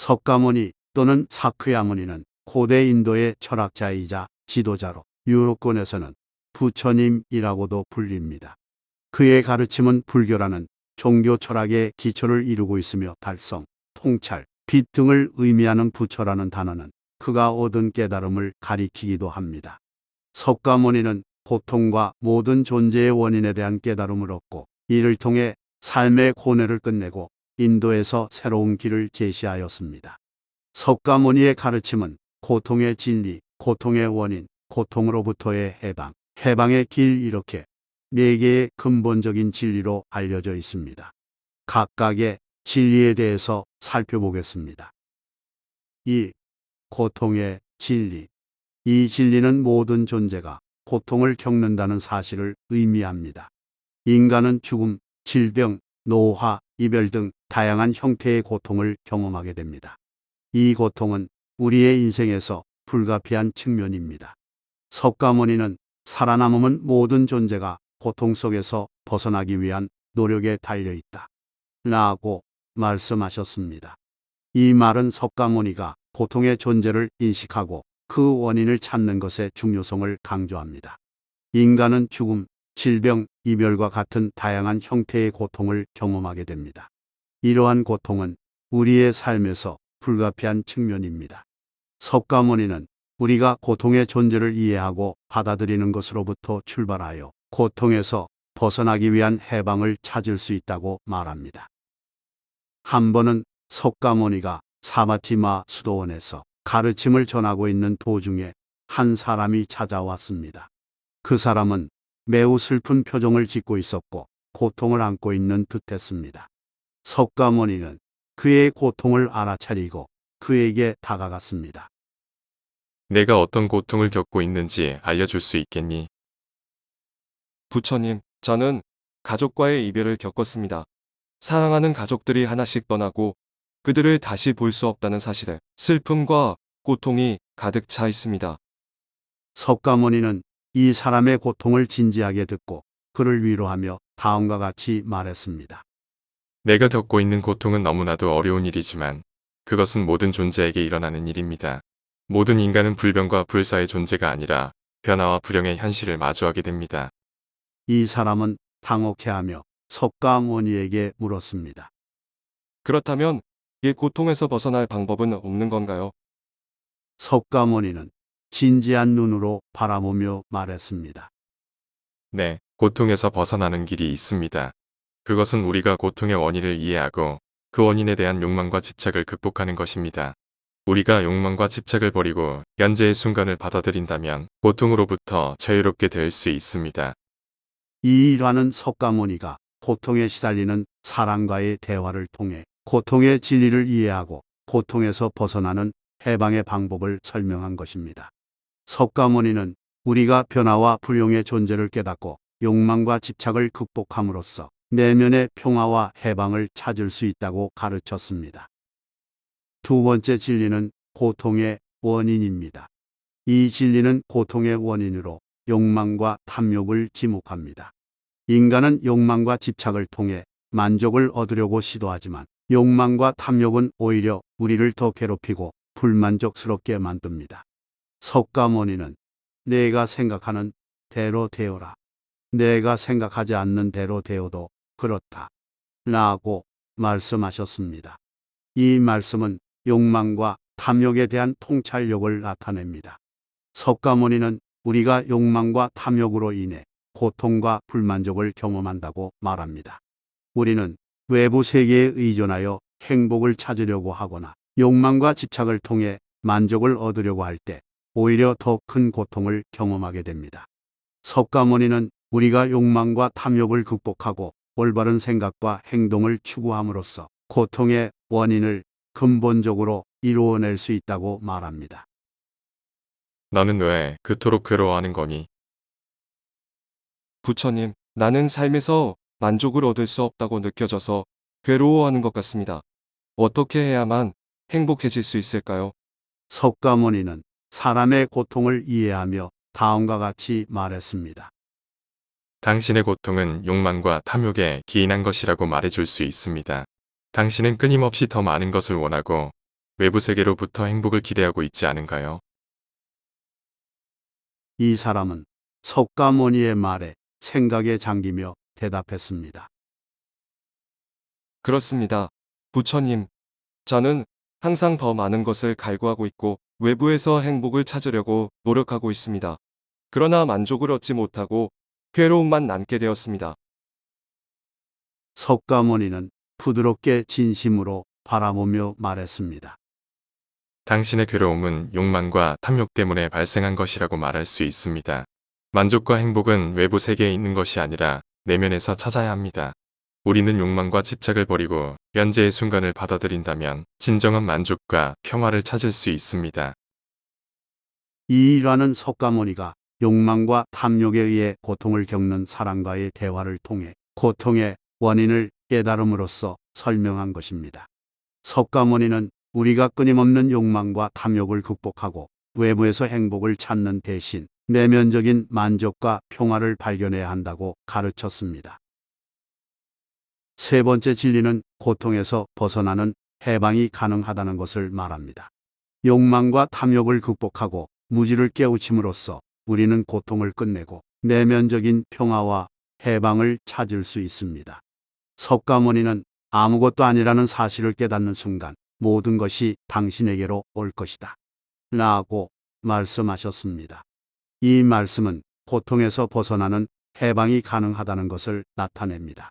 석가모니 또는 사크야모니는 고대 인도의 철학자이자 지도자로 유럽권에서는 부처님이라고도 불립니다. 그의 가르침은 불교라는 종교 철학의 기초를 이루고 있으며 달성, 통찰, 빛 등을 의미하는 부처라는 단어는 그가 얻은 깨달음을 가리키기도 합니다. 석가모니는 고통과 모든 존재의 원인에 대한 깨달음을 얻고 이를 통해 삶의 고뇌를 끝내고 인도에서 새로운 길을 제시하였습니다. 석가모니의 가르침은 고통의 진리, 고통의 원인, 고통으로부터의 해방, 해방의 길 이렇게 네 개의 근본적인 진리로 알려져 있습니다. 각각의 진리에 대해서 살펴보겠습니다. 1. 고통의 진리. 이 진리는 모든 존재가 고통을 겪는다는 사실을 의미합니다. 인간은 죽음, 질병, 노화, 이별 등 다양한 형태의 고통을 경험하게 됩니다. 이 고통은 우리의 인생에서 불가피한 측면입니다. 석가모니는 살아남음은 모든 존재가 고통 속에서 벗어나기 위한 노력에 달려 있다. 라고 말씀하셨습니다. 이 말은 석가모니가 고통의 존재를 인식하고 그 원인을 찾는 것의 중요성을 강조합니다. 인간은 죽음, 질병, 이별과 같은 다양한 형태의 고통을 경험하게 됩니다. 이러한 고통은 우리의 삶에서 불가피한 측면입니다. 석가모니는 우리가 고통의 존재를 이해하고 받아들이는 것으로부터 출발하여 고통에서 벗어나기 위한 해방을 찾을 수 있다고 말합니다. 한 번은 석가모니가 사마티마 수도원에서 가르침을 전하고 있는 도중에 한 사람이 찾아왔습니다. 그 사람은 매우 슬픈 표정을 짓고 있었고 고통을 안고 있는 듯했습니다. 석가모니는 그의 고통을 알아차리고 그에게 다가갔습니다. 내가 어떤 고통을 겪고 있는지 알려줄 수 있겠니? 부처님, 저는 가족과의 이별을 겪었습니다. 사랑하는 가족들이 하나씩 떠나고 그들을 다시 볼 수 없다는 사실에 슬픔과 고통이 가득 차 있습니다. 석가모니는 이 사람의 고통을 진지하게 듣고 그를 위로하며 다음과 같이 말했습니다. 내가 겪고 있는 고통은 너무나도 어려운 일이지만 그것은 모든 존재에게 일어나는 일입니다. 모든 인간은 불변과 불사의 존재가 아니라 변화와 불영의 현실을 마주하게 됩니다. 이 사람은 당혹해하며 석가모니에게 물었습니다. 그렇다면 이 고통에서 벗어날 방법은 없는 건가요? 석가모니는 진지한 눈으로 바라보며 말했습니다. 네, 고통에서 벗어나는 길이 있습니다. 그것은 우리가 고통의 원인을 이해하고 그 원인에 대한 욕망과 집착을 극복하는 것입니다. 우리가 욕망과 집착을 버리고 현재의 순간을 받아들인다면 고통으로부터 자유롭게 될 수 있습니다. 이 일화는 석가모니가 고통에 시달리는 사람과의 대화를 통해 고통의 진리를 이해하고 고통에서 벗어나는 해방의 방법을 설명한 것입니다. 석가모니는 우리가 변화와 불용의 존재를 깨닫고 욕망과 집착을 극복함으로써 내면의 평화와 해방을 찾을 수 있다고 가르쳤습니다. 두 번째 진리는 고통의 원인입니다. 이 진리는 고통의 원인으로 욕망과 탐욕을 지목합니다. 인간은 욕망과 집착을 통해 만족을 얻으려고 시도하지만 욕망과 탐욕은 오히려 우리를 더 괴롭히고 불만족스럽게 만듭니다. 석가모니는 내가 생각하는 대로 되어라. 내가 생각하지 않는 대로 되어도 그렇다. 라고 말씀하셨습니다. 이 말씀은 욕망과 탐욕에 대한 통찰력을 나타냅니다. 석가모니는 우리가 욕망과 탐욕으로 인해 고통과 불만족을 경험한다고 말합니다. 우리는 외부 세계에 의존하여 행복을 찾으려고 하거나 욕망과 집착을 통해 만족을 얻으려고 할 때 오히려 더 큰 고통을 경험하게 됩니다. 석가모니는 우리가 욕망과 탐욕을 극복하고 올바른 생각과 행동을 추구함으로써 고통의 원인을 근본적으로 이루어낼 수 있다고 말합니다. 너는 왜 그토록 괴로워하는 거니? 부처님, 나는 삶에서 만족을 얻을 수 없다고 느껴져서 괴로워하는 것 같습니다. 어떻게 해야만 행복해질 수 있을까요? 석가모니는 사람의 고통을 이해하며 다음과 같이 말했습니다. 당신의 고통은 욕망과 탐욕에 기인한 것이라고 말해줄 수 있습니다. 당신은 끊임없이 더 많은 것을 원하고 외부 세계로부터 행복을 기대하고 있지 않은가요? 이 사람은 석가모니의 말에 생각에 잠기며 대답했습니다. 그렇습니다. 부처님, 저는 항상 더 많은 것을 갈구하고 있고 외부에서 행복을 찾으려고 노력하고 있습니다. 그러나 만족을 얻지 못하고 괴로움만 남게 되었습니다. 석가모니는 부드럽게 진심으로 바라보며 말했습니다. 당신의 괴로움은 욕망과 탐욕 때문에 발생한 것이라고 말할 수 있습니다. 만족과 행복은 외부 세계에 있는 것이 아니라 내면에서 찾아야 합니다. 우리는 욕망과 집착을 버리고 현재의 순간을 받아들인다면 진정한 만족과 평화를 찾을 수 있습니다. 이 일화는 석가모니가 욕망과 탐욕에 의해 고통을 겪는 사람과의 대화를 통해 고통의 원인을 깨달음으로써 설명한 것입니다. 석가모니는 우리가 끊임없는 욕망과 탐욕을 극복하고 외부에서 행복을 찾는 대신 내면적인 만족과 평화를 발견해야 한다고 가르쳤습니다. 세 번째 진리는 고통에서 벗어나는 해방이 가능하다는 것을 말합니다. 욕망과 탐욕을 극복하고 무지를 깨우침으로써 우리는 고통을 끝내고 내면적인 평화와 해방을 찾을 수 있습니다. 석가모니는 아무것도 아니라는 사실을 깨닫는 순간 모든 것이 당신에게로 올 것이다. 라고 말씀하셨습니다. 이 말씀은 고통에서 벗어나는 해방이 가능하다는 것을 나타냅니다.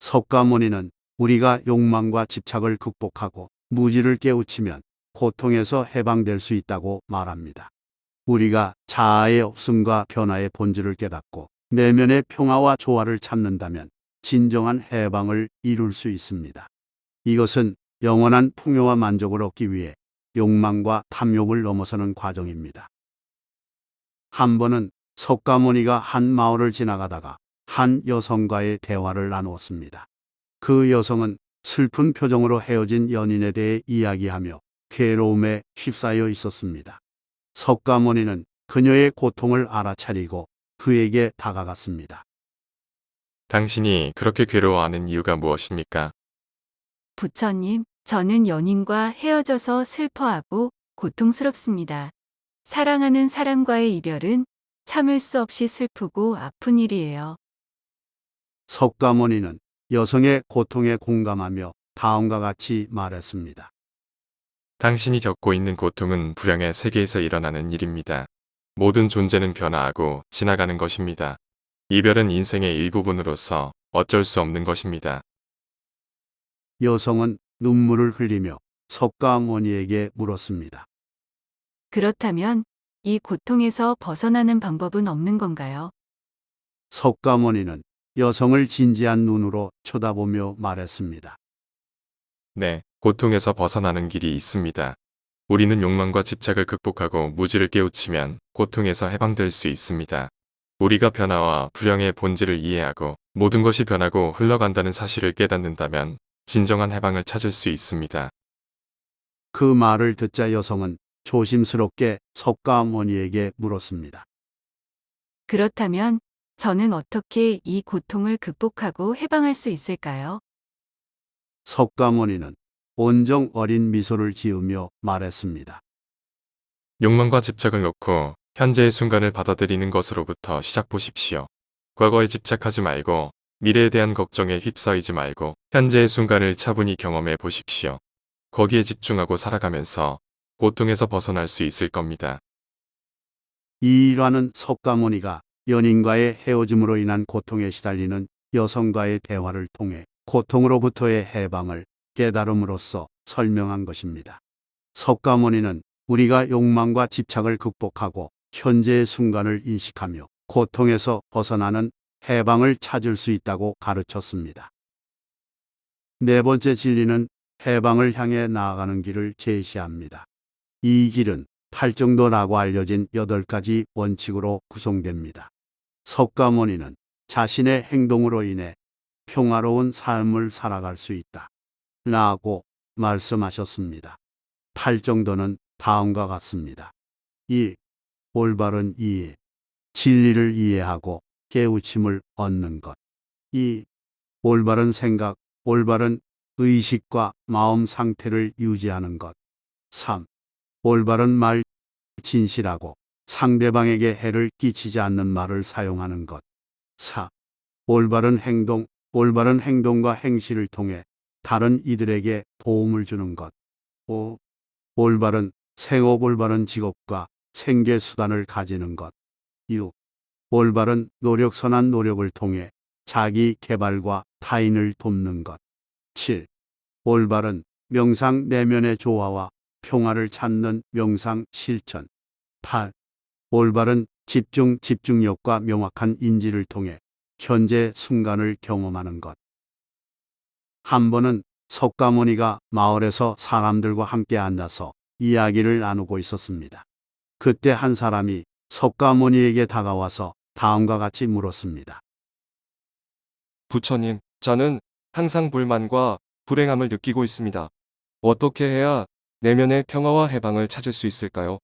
석가모니는 우리가 욕망과 집착을 극복하고 무지를 깨우치면 고통에서 해방될 수 있다고 말합니다. 우리가 자아의 없음과 변화의 본질을 깨닫고 내면의 평화와 조화를 찾는다면 진정한 해방을 이룰 수 있습니다. 이것은 영원한 풍요와 만족을 얻기 위해 욕망과 탐욕을 넘어서는 과정입니다. 한 번은 석가모니가 한 마을을 지나가다가 한 여성과의 대화를 나누었습니다. 그 여성은 슬픈 표정으로 헤어진 연인에 대해 이야기하며 괴로움에 휩싸여 있었습니다. 석가모니는 그녀의 고통을 알아차리고 그에게 다가갔습니다. 당신이 그렇게 괴로워하는 이유가 무엇입니까? 부처님, 저는 연인과 헤어져서 슬퍼하고 고통스럽습니다. 사랑하는 사람과의 이별은 참을 수 없이 슬프고 아픈 일이에요. 석가모니는 여성의 고통에 공감하며 다음과 같이 말했습니다. 당신이 겪고 있는 고통은 불량의 세계에서 일어나는 일입니다. 모든 존재는 변화하고 지나가는 것입니다. 이별은 인생의 일부분으로서 어쩔 수 없는 것입니다. 여성은 눈물을 흘리며 석가모니에게 물었습니다. 그렇다면 이 고통에서 벗어나는 방법은 없는 건가요? 석가모니는 여성을 진지한 눈으로 쳐다보며 말했습니다. 네, 고통에서 벗어나는 길이 있습니다. 우리는 욕망과 집착을 극복하고 무지를 깨우치면 고통에서 해방될 수 있습니다. 우리가 변화와 불량의 본질을 이해하고 모든 것이 변하고 흘러간다는 사실을 깨닫는다면 진정한 해방을 찾을 수 있습니다. 그 말을 듣자 여성은 조심스럽게 석가모니에게 물었습니다. 그렇다면 저는 어떻게 이 고통을 극복하고 해방할 수 있을까요? 석가모니는 온정 어린 미소를 지으며 말했습니다. 욕망과 집착을 놓고 현재의 순간을 받아들이는 것으로부터 시작 보십시오. 과거에 집착하지 말고 미래에 대한 걱정에 휩싸이지 말고 현재의 순간을 차분히 경험해 보십시오. 거기에 집중하고 살아가면서 고통에서 벗어날 수 있을 겁니다. 이 일화는 석가모니가 연인과의 헤어짐으로 인한 고통에 시달리는 여성과의 대화를 통해 고통으로부터의 해방을 깨달음으로써 설명한 것입니다. 석가모니는 우리가 욕망과 집착을 극복하고 현재의 순간을 인식하며 고통에서 벗어나는 해방을 찾을 수 있다고 가르쳤습니다. 네 번째 진리는 해방을 향해 나아가는 길을 제시합니다. 이 길은 팔정도라고 알려진 여덟 가지 원칙으로 구성됩니다. 석가모니는 자신의 행동으로 인해 평화로운 삶을 살아갈 수 있다. 라고 말씀하셨습니다. 팔정도는 다음과 같습니다. 1. 올바른 이해. 진리를 이해하고 깨우침을 얻는 것. 2. 올바른 생각, 올바른 의식과 마음 상태를 유지하는 것. 3. 올바른 말, 진실하고 상대방에게 해를 끼치지 않는 말을 사용하는 것. 4. 올바른 행동, 올바른 행동과 행실을 통해 다른 이들에게 도움을 주는 것. 5. 올바른 생업 올바른 직업과 생계 수단을 가지는 것. 6. 올바른 노력 선한 노력을 통해 자기 개발과 타인을 돕는 것. 7. 올바른 명상 내면의 조화와 평화를 찾는 명상 실천. 8. 올바른 집중 집중력과 명확한 인지를 통해 현재 순간을 경험하는 것. 한 번은 석가모니가 마을에서 사람들과 함께 앉아서 이야기를 나누고 있었습니다. 그때 한 사람이 석가모니에게 다가와서 다음과 같이 물었습니다. 부처님, 저는 항상 불만과 불행함을 느끼고 있습니다. 어떻게 해야 내면의 평화와 해방을 찾을 수 있을까요?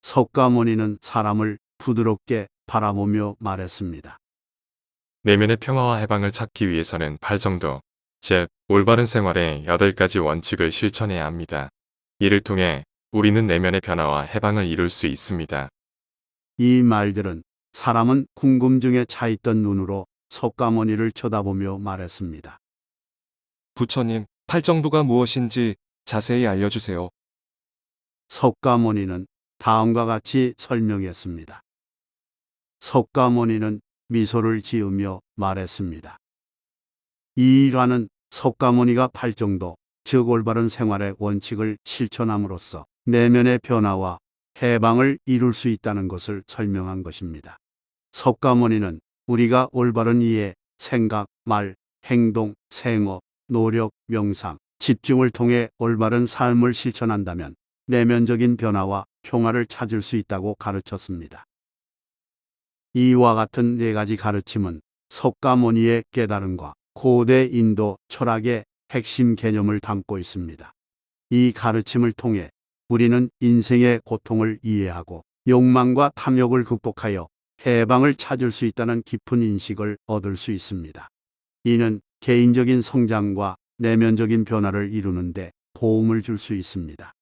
석가모니는 사람을 부드럽게 바라보며 말했습니다. 내면의 평화와 해방을 찾기 위해서는 8 정도, 즉 올바른 생활의 8가지 원칙을 실천해야 합니다. 이를 통해 우리는 내면의 변화와 해방을 이룰 수 있습니다. 이 말들은 사람은 궁금증에 차 있던 눈으로 석가모니를 쳐다보며 말했습니다. 부처님, 팔정도가 무엇인지 자세히 알려주세요. 석가모니는 다음과 같이 설명했습니다. 석가모니는 미소를 지으며 말했습니다. 이 일화는 석가모니가 팔정도, 즉 올바른 생활의 원칙을 실천함으로써 내면의 변화와 해방을 이룰 수 있다는 것을 설명한 것입니다. 석가모니는 우리가 올바른 이해, 생각, 말, 행동, 생업, 노력, 명상, 집중을 통해 올바른 삶을 실천한다면 내면적인 변화와 평화를 찾을 수 있다고 가르쳤습니다. 이와 같은 네 가지 가르침은 석가모니의 깨달음과 고대 인도 철학의 핵심 개념을 담고 있습니다. 이 가르침을 통해 우리는 인생의 고통을 이해하고 욕망과 탐욕을 극복하여 해방을 찾을 수 있다는 깊은 인식을 얻을 수 있습니다. 이는 개인적인 성장과 내면적인 변화를 이루는데 도움을 줄 수 있습니다.